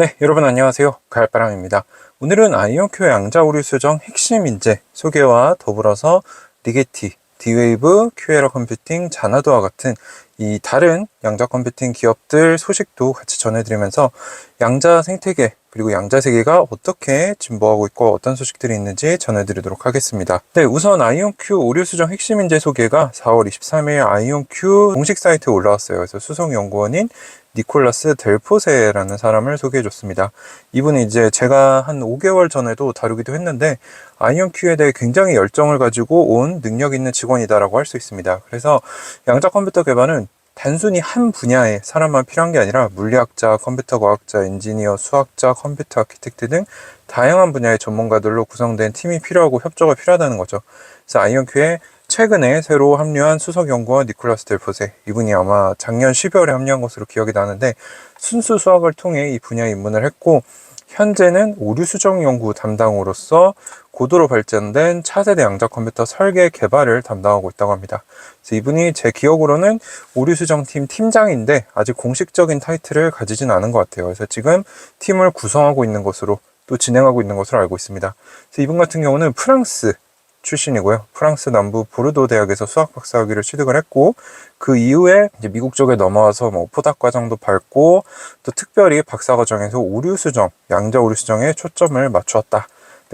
네, 여러분 안녕하세요. 가을바람입니다. 오늘은 아이언큐 양자 오류 수정 핵심 인재 소개와 더불어서 리게티, 디웨이브, 큐에러 컴퓨팅, 자나도와 같은 이 다른 양자 컴퓨팅 기업들 소식도 같이 전해드리면서 양자 생태계 그리고 양자 세계가 어떻게 진보하고 있고 어떤 소식들이 있는지 전해드리도록 하겠습니다. 네, 우선 아이온큐 오류 수정 핵심 인재 소개가 4월 23일 아이온큐 공식 사이트에 올라왔어요. 그래서 수석 연구원인 니콜라스 델포세라는 사람을 소개해 줬습니다. 이분이 이제 제가 한 5개월 전에도 다루기도 했는데 아이언 큐에 대해 굉장히 열정을 가지고 온 능력 있는 직원이다라고 할 수 있습니다. 그래서 양자 컴퓨터 개발은 단순히 한 분야의 사람만 필요한 게 아니라 물리학자, 컴퓨터 과학자, 엔지니어, 수학자, 컴퓨터 아키텍트 등 다양한 분야의 전문가들로 구성된 팀이 필요하고 협조가 필요하다는 거죠. 그래서 아이언큐에 최근에 새로 합류한 수석 연구원 니콜라스 델포세 이분이 아마 작년 12월에 합류한 것으로 기억이 나는데 순수 수학을 통해 이 분야에 입문을 했고 현재는 오류 수정 연구 담당으로서 고도로 발전된 차세대 양자 컴퓨터 설계 개발을 담당하고 있다고 합니다. 그래서 이분이 제 기억으로는 오류 수정팀 팀장인데 아직 공식적인 타이틀을 가지진 않은 것 같아요. 그래서 지금 팀을 구성하고 있는 것으로 또 진행하고 있는 것으로 알고 있습니다. 그래서 이분 같은 경우는 프랑스 출신이고요. 프랑스 남부 보르도 대학에서 수학 박사 학위를 취득을 했고 그 이후에 이제 미국 쪽에 넘어와서 뭐 포닥 과정도 밟고 또 특별히 박사 과정에서 오류 수정, 양자 오류 수정에 초점을 맞추었다.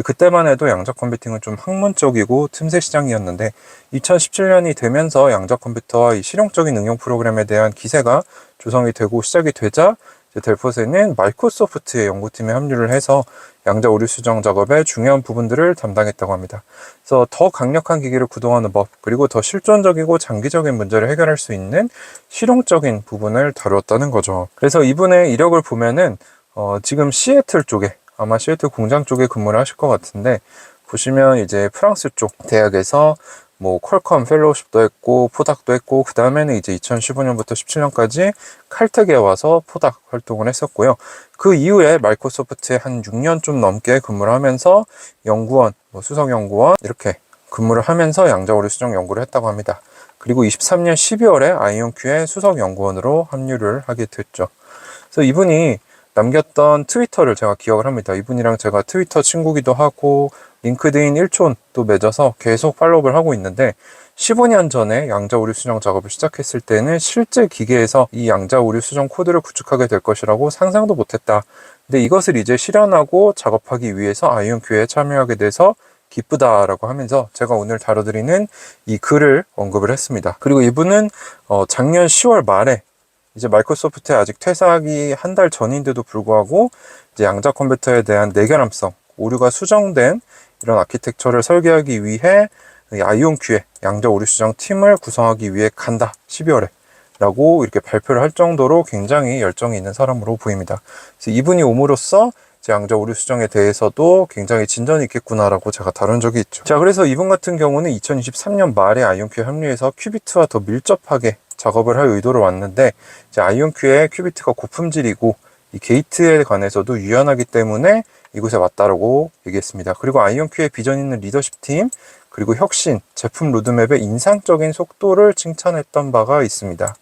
그때만 해도 양자 컴퓨팅은 좀 학문적이고 틈새 시장이었는데 2017년이 되면서 양자 컴퓨터와 이 실용적인 응용 프로그램에 대한 기세가 조성이 되고 시작이 되자 델포스는 마이크로소프트의 연구팀에 합류를 해서 양자 오류 수정 작업의 중요한 부분들을 담당했다고 합니다. 그래서 더 강력한 기기를 구동하는 법, 그리고 더 실존적이고 장기적인 문제를 해결할 수 있는 실용적인 부분을 다루었다는 거죠. 그래서 이분의 이력을 보면은 어, 지금 시애틀 쪽에 아마 시애틀 공장 쪽에 근무를 하실 것 같은데 보시면 이제 프랑스 쪽 대학에서 뭐 퀄컴 펠로우십도 했고 포닥도 했고 그 다음에는 이제 2015년부터 17년까지 칼텍에 와서 포닥 활동을 했었고요. 그 이후에 마이크로소프트에 한 6년 좀 넘게 근무를 하면서 연구원, 뭐 수석 연구원 이렇게 근무를 하면서 양자오류 수정 연구를 했다고 합니다. 그리고 23년 12월에 아이온큐의 수석 연구원으로 합류를 하게 됐죠. 그래서 이분이 남겼던 트위터를 제가 기억을 합니다. 이분이랑 제가 트위터 친구기도 하고 링크드인 1촌도 맺어서 계속 팔로우를 하고 있는데 15년 전에 양자 오류 수정 작업을 시작했을 때는 실제 기계에서 이 양자 오류 수정 코드를 구축하게 될 것이라고 상상도 못했다. 근데 이것을 이제 실현하고 작업하기 위해서 아이온큐에 참여하게 돼서 기쁘다라고 하면서 제가 오늘 다뤄드리는 이 글을 언급을 했습니다. 그리고 이분은 어 작년 10월 말에 이제 마이크로소프트에 아직 퇴사하기 한 달 전인데도 불구하고 이제 양자 컴퓨터에 대한 내결함성, 오류가 수정된 이런 아키텍처를 설계하기 위해 아이온 큐의 양자 오류 수정 팀을 구성하기 위해 간다. 12월에. 라고 이렇게 발표를 할 정도로 굉장히 열정이 있는 사람으로 보입니다. 그래서 이분이 옴으로써 양자 오류 수정에 대해서도 굉장히 진전이 있겠구나라고 제가 다룬 적이 있죠. 자, 그래서 이분 같은 경우는 2023년 말에 아이온큐에 합류해서 큐비트와 더 밀접하게 작업을 할 의도로 왔는데 이제 아이온큐의 큐비트가 고품질이고 이 게이트에 관해서도 유연하기 때문에 이곳에 왔다라고 얘기했습니다. 그리고 아이온큐의 비전 있는 리더십 팀 그리고 혁신, 제품 로드맵의 인상적인 속도를 칭찬했던 바가 있습니다.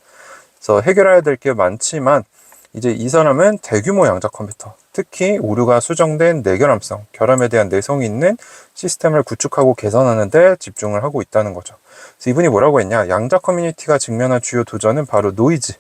그래서 해결해야 될 게 많지만 이제 이 사람은 대규모 양자 컴퓨터, 특히 오류가 수정된 내결함성, 결함에 대한 내성이 있는 시스템을 구축하고 개선하는 데 집중을 하고 있다는 거죠. 그래서 이분이 뭐라고 했냐? 양자 커뮤니티가 직면한 주요 도전은 바로 노이즈,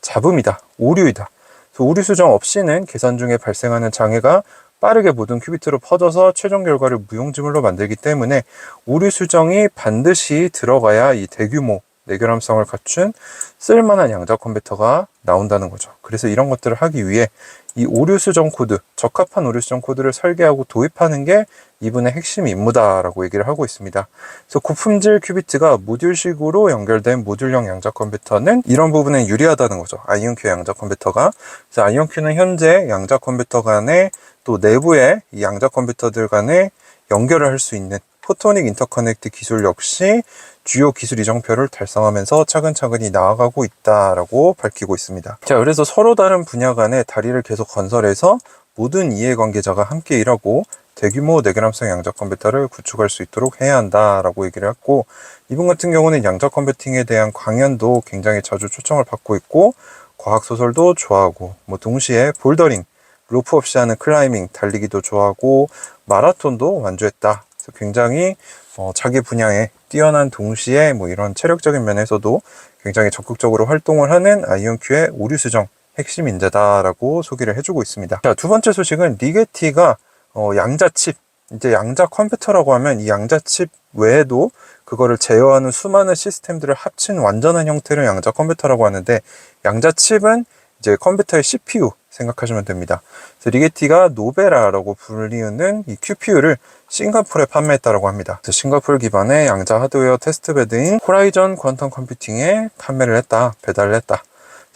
잡음이다, 오류이다. 오류 수정 없이는 계산 중에 발생하는 장애가 빠르게 모든 큐비트로 퍼져서 최종 결과를 무용지물로 만들기 때문에 오류 수정이 반드시 들어가야 이 대규모 내결함성을 갖춘 쓸만한 양자 컴퓨터가 나온다는 거죠. 그래서 이런 것들을 하기 위해 이 오류 수정 코드, 적합한 오류 수정 코드를 설계하고 도입하는 게 이분의 핵심 임무다라고 얘기를 하고 있습니다. 그래서 고품질 큐비트가 모듈식으로 연결된 모듈형 양자 컴퓨터는 이런 부분에 유리하다는 거죠. 아이온큐 양자 컴퓨터가. 그래서 아이온큐는 현재 양자 컴퓨터 간에 또 내부의 이 양자 컴퓨터들 간에 연결을 할 수 있는 포토닉 인터커넥트 기술 역시 주요 기술 이정표를 달성하면서 차근차근히 나아가고 있다라고 밝히고 있습니다. 자, 그래서 서로 다른 분야 간의 다리를 계속 건설해서 모든 이해관계자가 함께 일하고 대규모 내결함성 양자 컴퓨터를 구축할 수 있도록 해야 한다라고 얘기를 했고 이분 같은 경우는 양자 컴퓨팅에 대한 강연도 굉장히 자주 초청을 받고 있고 과학 소설도 좋아하고 뭐 동시에 볼더링 로프 없이 하는 클라이밍, 달리기도 좋아하고 마라톤도 완주했다. 굉장히 어, 자기 분야에 뛰어난 동시에 뭐 이런 체력적인 면에서도 굉장히 적극적으로 활동을 하는 아이온큐의 오류 수정 핵심 인재다라고 소개를 해주고 있습니다. 자, 두 번째 소식은 리게티가 어, 양자칩, 이제 양자 컴퓨터라고 하면 이 양자칩 외에도 그거를 제어하는 수많은 시스템들을 합친 완전한 형태를 양자 컴퓨터라고 하는데 양자칩은 이제 컴퓨터의 CPU 생각하시면 됩니다. 리게티가 노베라라고 불리우는 이 QPU를 싱가포르에 판매했다고 합니다. 싱가포르 기반의 양자 하드웨어 테스트 베드인 호라이전 퀀텀 컴퓨팅에 판매를 했다, 배달을 했다.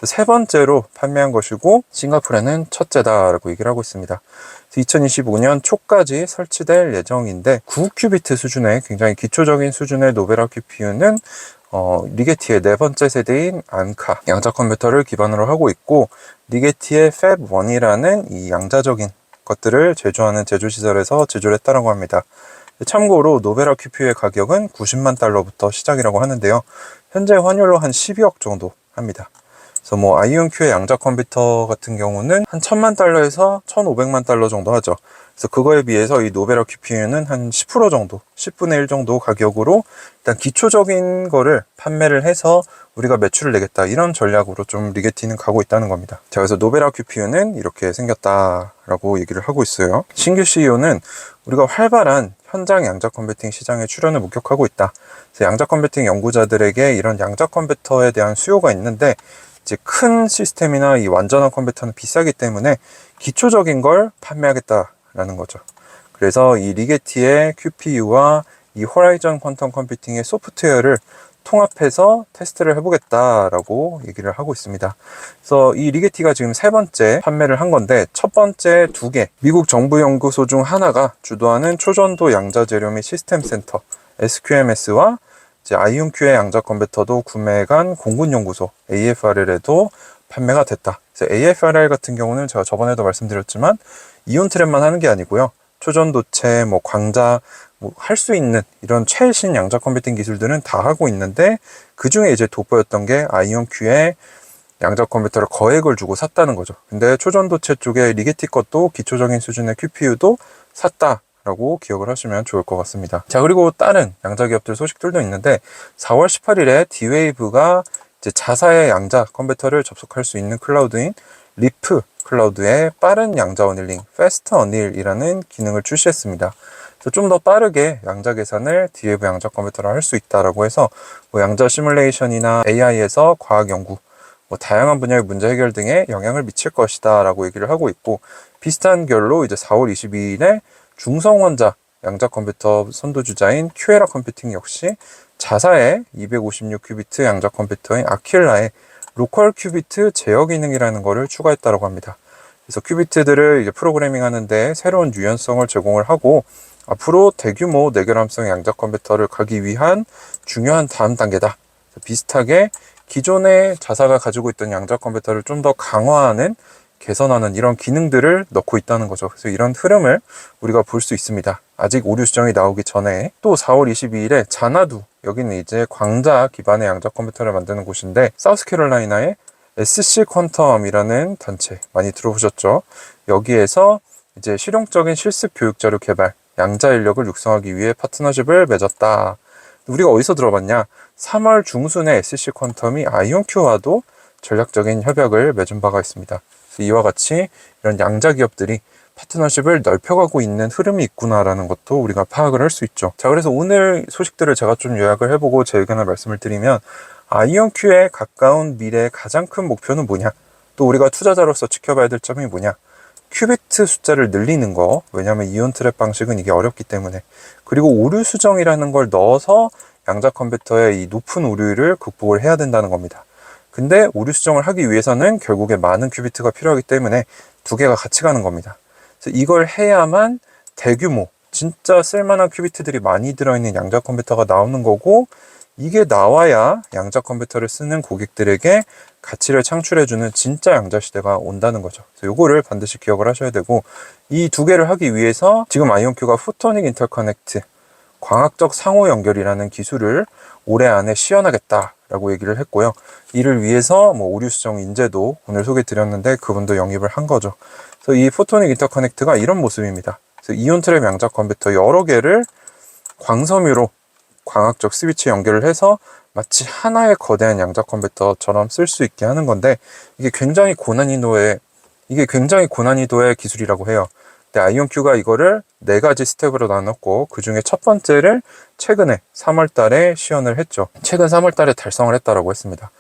세 번째로 판매한 것이고 싱가포르에는 첫째다라고 얘기를 하고 있습니다. 2025년 초까지 설치될 예정인데 9큐비트 수준의 굉장히 기초적인 수준의 노베라 QPU는 어, 리게티의 네 번째 세대인 안카 양자 컴퓨터를 기반으로 하고 있고 리게티의 팹1이라는 이 양자적인 것들을 제조하는 제조시설에서 제조를 했다고 합니다. 참고로 노베라 QPU의 가격은 90만 달러부터 시작이라고 하는데요. 현재 환율로 한 12억 정도 합니다. 그래서 뭐 아이온큐의 양자 컴퓨터 같은 경우는 한 1000만 달러에서 1500만 달러 정도 하죠. 그래서 그거에 비해서 이 노베라 QPU는 한 10% 정도, 10분의 1 정도 가격으로 일단 기초적인 거를 판매를 해서 우리가 매출을 내겠다. 이런 전략으로 좀 리게티는 가고 있다는 겁니다. 자, 그래서 노베라 QPU는 이렇게 생겼다라고 얘기를 하고 있어요. 신규 CEO는 우리가 활발한 현장 양자 컴퓨팅 시장에 출현을 목격하고 있다. 그래서 양자 컴퓨팅 연구자들에게 이런 양자 컴퓨터에 대한 수요가 있는데 이제 큰 시스템이나 이 완전한 컴퓨터는 비싸기 때문에 기초적인 걸 판매하겠다 라는 거죠. 그래서 이 리게티의 QPU와 이 호라이전 퀀텀 컴퓨팅의 소프트웨어를 통합해서 테스트를 해보겠다라고 얘기를 하고 있습니다. 그래서 이 리게티가 지금 세 번째 판매를 한 건데 첫 번째 두 개 미국 정부 연구소 중 하나가 주도하는 초전도 양자 재료 및 시스템 센터 SQMS와 이제 아이온큐의 양자 컴퓨터도 구매해 간 공군 연구소 AFRL에도 판매가 됐다. 그래서 AFRL 같은 경우는 제가 저번에도 말씀드렸지만 이온 트랩만 하는 게 아니고요. 초전도체, 뭐 광자, 뭐 할 수 있는 이런 최신 양자 컴퓨팅 기술들은 다 하고 있는데 그 중에 이제 돋보였던 게 아이온큐의 양자 컴퓨터를 거액을 주고 샀다는 거죠. 근데 초전도체 쪽에 리게티 것도 기초적인 수준의 QPU도 샀다. 라고 기억을 하시면 좋을 것 같습니다. 자, 그리고 다른 양자 기업들 소식들도 있는데 4월 18일에 D-Wave가 이제 자사의 양자 컴퓨터를 접속할 수 있는 클라우드인 리프 클라우드의 빠른 양자 어닐링, Fast Anneal이라는 기능을 출시했습니다. 좀 더 빠르게 양자 계산을 D-Wave 양자 컴퓨터로 할 수 있다라고 해서 뭐 양자 시뮬레이션이나 AI에서 과학 연구, 뭐 다양한 분야의 문제 해결 등에 영향을 미칠 것이다라고 얘기를 하고 있고 비슷한 결로 이제 4월 22일에 중성원자 양자 컴퓨터 선도 주자인 큐에라 컴퓨팅 역시 자사의 256 큐비트 양자 컴퓨터인 아킬라의 로컬 큐비트 제어 기능이라는 것을 추가했다고 합니다. 그래서 큐비트들을 이제 프로그래밍 하는데 새로운 유연성을 제공을 하고 앞으로 대규모 내결함성 양자 컴퓨터를 가기 위한 중요한 다음 단계다. 비슷하게 기존의 자사가 가지고 있던 양자 컴퓨터를 좀 더 강화하는 개선하는 이런 기능들을 넣고 있다는 거죠. 그래서 이런 흐름을 우리가 볼 수 있습니다. 아직 오류 수정이 나오기 전에 또 4월 22일에 자나두 여기는 이제 광자 기반의 양자 컴퓨터를 만드는 곳인데 사우스캐롤라이나의 SC 퀀텀이라는 단체 많이 들어보셨죠? 여기에서 이제 실용적인 실습 교육 자료 개발, 양자 인력을 육성하기 위해 파트너십을 맺었다. 우리가 어디서 들어봤냐? 3월 중순에 SC 퀀텀이 아이온큐와도 전략적인 협약을 맺은 바가 있습니다. 이와 같이 이런 양자 기업들이 파트너십을 넓혀가고 있는 흐름이 있구나라는 것도 우리가 파악을 할 수 있죠. 자, 그래서 오늘 소식들을 제가 좀 요약을 해보고 제 의견을 말씀을 드리면 아이온큐의 가까운 미래의 가장 큰 목표는 뭐냐? 또 우리가 투자자로서 지켜봐야 될 점이 뭐냐? 큐비트 숫자를 늘리는 거. 왜냐하면 이온 트랩 방식은 이게 어렵기 때문에. 그리고 오류 수정이라는 걸 넣어서 양자 컴퓨터의 이 높은 오류를 극복을 해야 된다는 겁니다. 근데 오류 수정을 하기 위해서는 결국에 많은 큐비트가 필요하기 때문에 두 개가 같이 가는 겁니다. 그래서 이걸 해야만 대규모, 진짜 쓸만한 큐비트들이 많이 들어있는 양자 컴퓨터가 나오는 거고, 이게 나와야 양자 컴퓨터를 쓰는 고객들에게 가치를 창출해주는 진짜 양자 시대가 온다는 거죠. 그래서 이거를 반드시 기억을 하셔야 되고, 이 두 개를 하기 위해서 지금 아이온큐가 포토닉 인터커넥트, 광학적 상호 연결이라는 기술을 올해 안에 시연하겠다라고 얘기를 했고요. 이를 위해서 뭐 오류 수정 인재도 오늘 소개 드렸는데 그분도 영입을 한 거죠. 그래서 이 포토닉 인터커넥트가 이런 모습입니다. 그래서 이온 트랩 양자 컴퓨터 여러 개를 광섬유로 광학적 스위치 연결을 해서 마치 하나의 거대한 양자 컴퓨터처럼 쓸 수 있게 하는 건데 이게 굉장히 고난이도의 이게 굉장히 고난이도의 기술이라고 해요. 근데 아이온큐가 이거를 네 가지 스텝으로 나눴고 그 중에 첫 번째를 최근에 3월 달에 시연을 했죠. 최근 3월 달에 달성을 했다라고 했습니다.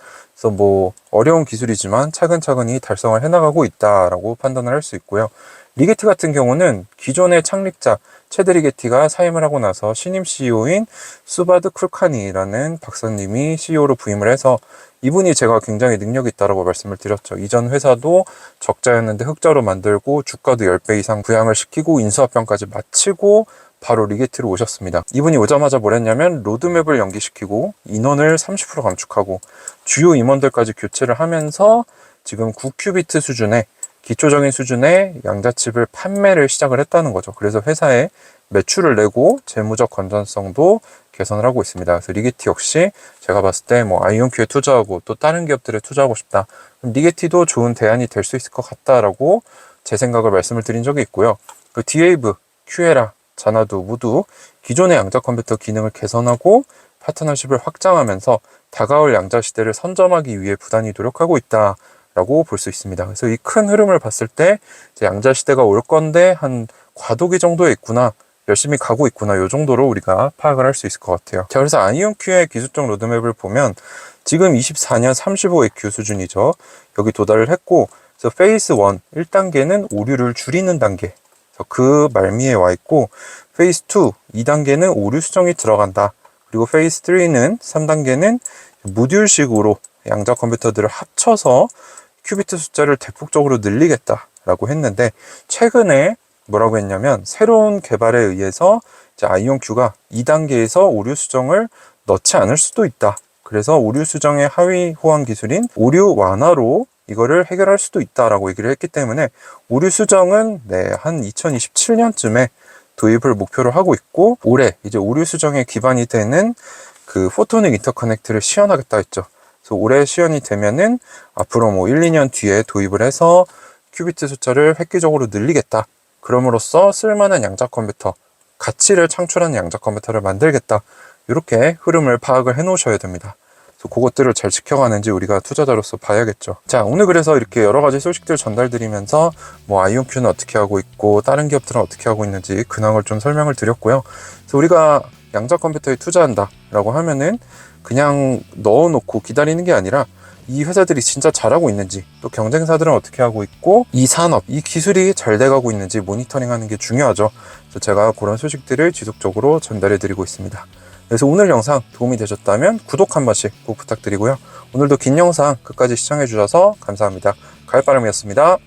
그래서 뭐 어려운 기술이지만 차근차근히 달성을 해나가고 있다라고 판단을 할 수 있고요. 리게티 같은 경우는 기존의 창립자 체드 리게티가 사임을 하고 나서 신임 CEO인 수바드 쿨카니라는 박사님이 CEO로 부임을 해서 이분이 제가 굉장히 능력이 있다라고 말씀을 드렸죠. 이전 회사도 적자였는데 흑자로 만들고 주가도 10배 이상 부양을 시키고 인수합병까지 마치고 바로 리게티로 오셨습니다. 이분이 오자마자 뭘 했냐면 로드맵을 연기시키고 인원을 30% 감축하고 주요 임원들까지 교체를 하면서 지금 9큐비트 수준의 기초적인 수준의 양자칩을 판매를 시작을 했다는 거죠. 그래서 회사에 매출을 내고 재무적 건전성도 개선을 하고 있습니다. 그래서 리게티 역시 제가 봤을 때 뭐 아이온큐에 투자하고 또 다른 기업들에 투자하고 싶다. 리게티도 좋은 대안이 될 수 있을 것 같다라고 제 생각을 말씀을 드린 적이 있고요. 그 디에이브, 큐에라, 자나도 모두 기존의 양자 컴퓨터 기능을 개선하고 파트너십을 확장하면서 다가올 양자 시대를 선점하기 위해 부단히 노력하고 있다 라고 볼 수 있습니다. 그래서 이 큰 흐름을 봤을 때 양자 시대가 올 건데 한 과도기 정도에 있구나. 열심히 가고 있구나. 요 정도로 우리가 파악을 할 수 있을 것 같아요. 자, 그래서 아이온큐의 기술적 로드맵을 보면 지금 24년 35AQ 수준이죠. 여기 도달을 했고, 그래서 페이스 1, 1단계는 오류를 줄이는 단계. 그 말미에 와 있고, 페이스 2, 2단계는 오류 수정이 들어간다. 그리고 페이스 3는 3단계는 모듈식으로 양자 컴퓨터들을 합쳐서 큐비트 숫자를 대폭적으로 늘리겠다라고 했는데 최근에 뭐라고 했냐면 새로운 개발에 의해서 아이온큐가 2단계에서 오류 수정을 넣지 않을 수도 있다. 그래서 오류 수정의 하위 호환 기술인 오류 완화로 이거를 해결할 수도 있다라고 얘기를 했기 때문에 오류 수정은 네, 한 2027년쯤에 도입을 목표로 하고 있고 올해 이제 오류 수정의 기반이 되는 그 포토닉 인터커넥트를 시연하겠다 했죠. 그래서 올해 시연이 되면은 앞으로 뭐 1, 2년 뒤에 도입을 해서 큐비트 숫자를 획기적으로 늘리겠다. 그럼으로써 쓸만한 양자 컴퓨터, 가치를 창출하는 양자 컴퓨터를 만들겠다. 이렇게 흐름을 파악을 해 놓으셔야 됩니다. 그것들을 잘 지켜가는지 우리가 투자자로서 봐야겠죠. 자, 오늘 그래서 이렇게 여러 가지 소식들 전달드리면서 뭐 아이온큐는 어떻게 하고 있고 다른 기업들은 어떻게 하고 있는지 근황을 좀 설명을 드렸고요. 그래서 우리가 양자 컴퓨터에 투자한다라고 하면은 그냥 넣어놓고 기다리는 게 아니라 이 회사들이 진짜 잘하고 있는지 또 경쟁사들은 어떻게 하고 있고 이 산업 이 기술이 잘 돼가고 있는지 모니터링하는 게 중요하죠. 그래서 제가 그런 소식들을 지속적으로 전달해 드리고 있습니다. 그래서 오늘 영상 도움이 되셨다면 구독 한 번씩 꼭 부탁드리고요. 오늘도 긴 영상 끝까지 시청해 주셔서 감사합니다. 가을바람이었습니다.